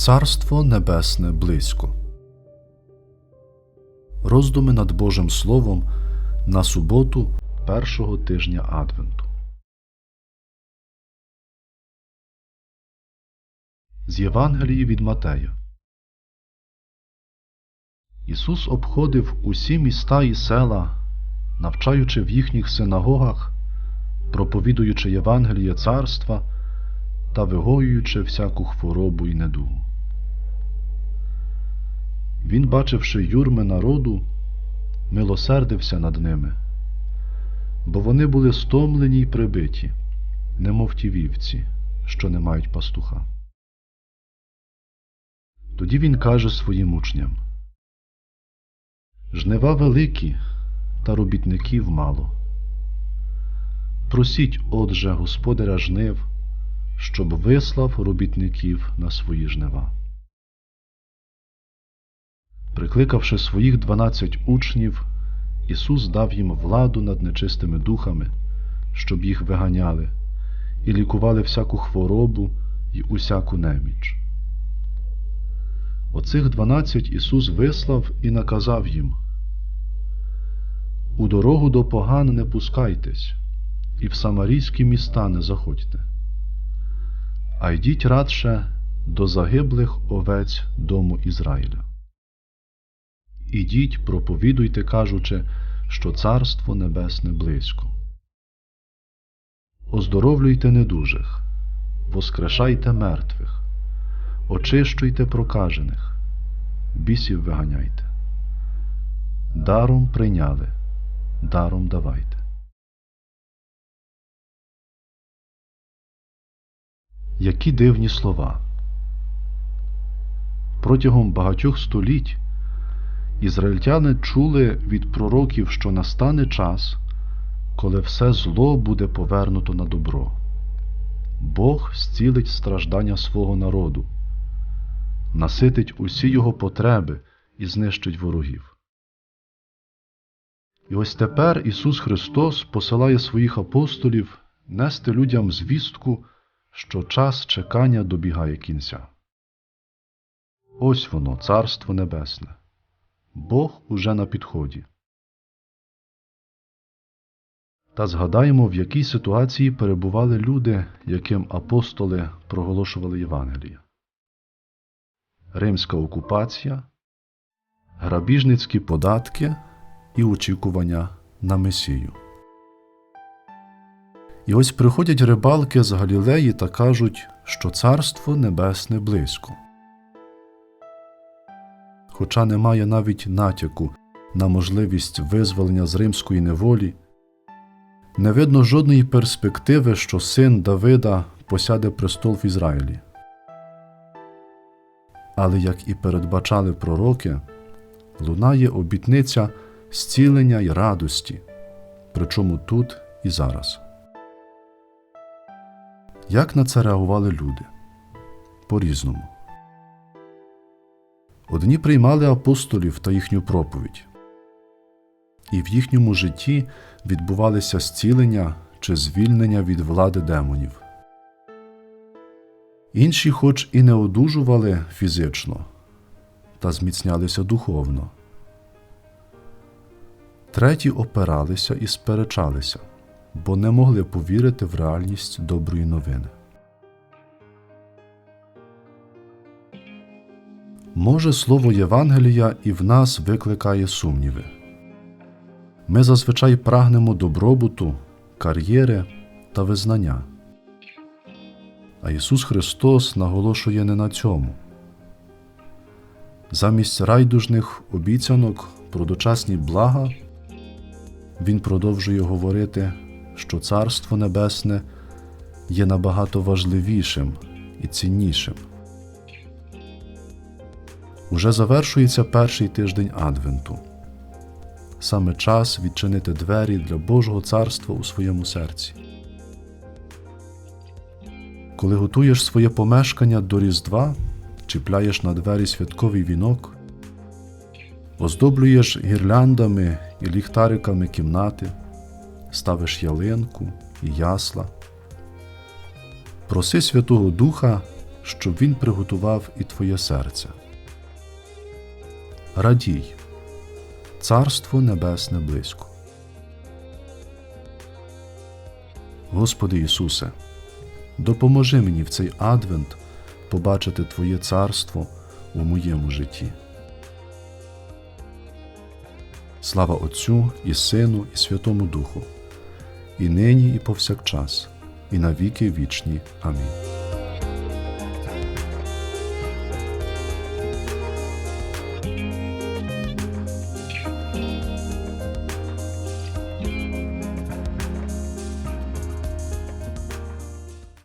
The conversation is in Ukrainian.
Царство Небесне близько. Роздуми над Божим Словом на суботу першого тижня Адвенту. З Євангелії від Матея. Ісус обходив усі міста і села, навчаючи в їхніх синагогах, проповідуючи Євангеліє царства та вигоюючи всяку хворобу і недугу. Він, бачивши юрми народу, милосердився над ними, бо вони були стомлені й прибиті, немов ті вівці, що не мають пастуха. Тоді він каже своїм учням Жнива великі, та робітників мало. Просіть, отже, господаря жнив, щоб вислав робітників на свої жнива. Прикликавши своїх дванадцять учнів, Ісус дав їм владу над нечистими духами, щоб їх виганяли, і лікували всяку хворобу і усяку неміч. Оцих дванадцять Ісус вислав і наказав їм У дорогу до поган не пускайтесь, і в самарійські міста не заходьте, а йдіть радше до загиблих овець дому Ізраїля. Ідіть, проповідуйте, кажучи, що Царство Небесне близько. Оздоровлюйте недужих, воскрешайте мертвих, очищуйте прокажених, бісів виганяйте. Даром прийняли, даром давайте. Які дивні слова. Протягом багатьох століть Ізраїльтяни чули від пророків, що настане час, коли все зло буде повернуто на добро. Бог зцілить страждання свого народу, наситить усі його потреби і знищить ворогів. І ось тепер Ісус Христос посилає своїх апостолів нести людям звістку, що час чекання добігає кінця. Ось воно, Царство Небесне. Бог уже на підході. Та згадаємо, в якій ситуації перебували люди, яким апостоли проголошували Євангеліє. Римська окупація, грабіжницькі податки і очікування на Месію. І ось приходять рибалки з Галілеї та кажуть, що Царство Небесне близько хоча немає навіть натяку на можливість визволення з римської неволі, не видно жодної перспективи, що син Давида посяде престол в Ізраїлі. Але, як і передбачали пророки, лунає обітниця зцілення й радості, причому тут і зараз. Як на це реагували люди? По різному. Одні приймали апостолів та їхню проповідь, і в їхньому житті відбувалися зцілення чи звільнення від влади демонів. Інші, хоч і не одужували фізично, та зміцнялися духовно. Треті опиралися і сперечалися, бо не могли повірити в реальність доброї новини. Може, слово Євангелія і в нас викликає сумніви. Ми зазвичай прагнемо добробуту, кар'єри та визнання. А Ісус Христос наголошує не на цьому. Замість райдужних обіцянок про дочасні блага Він продовжує говорити, що Царство Небесне є набагато важливішим і ціннішим. Уже завершується перший тиждень Адвенту. Саме час відчинити двері для Божого царства у своєму серці. Коли готуєш своє помешкання до Різдва, чіпляєш на двері святковий вінок, оздоблюєш гірляндами і ліхтариками кімнати, ставиш ялинку і ясла. Проси Святого Духа щоб Він приготував і твоє серце. Радій, Царство Небесне близько. Господи Ісусе, допоможи мені в цей адвент побачити Твоє царство у моєму житті. Слава Отцю і Сину, і Святому Духу, і нині, і повсякчас, і на віки вічні. Амінь.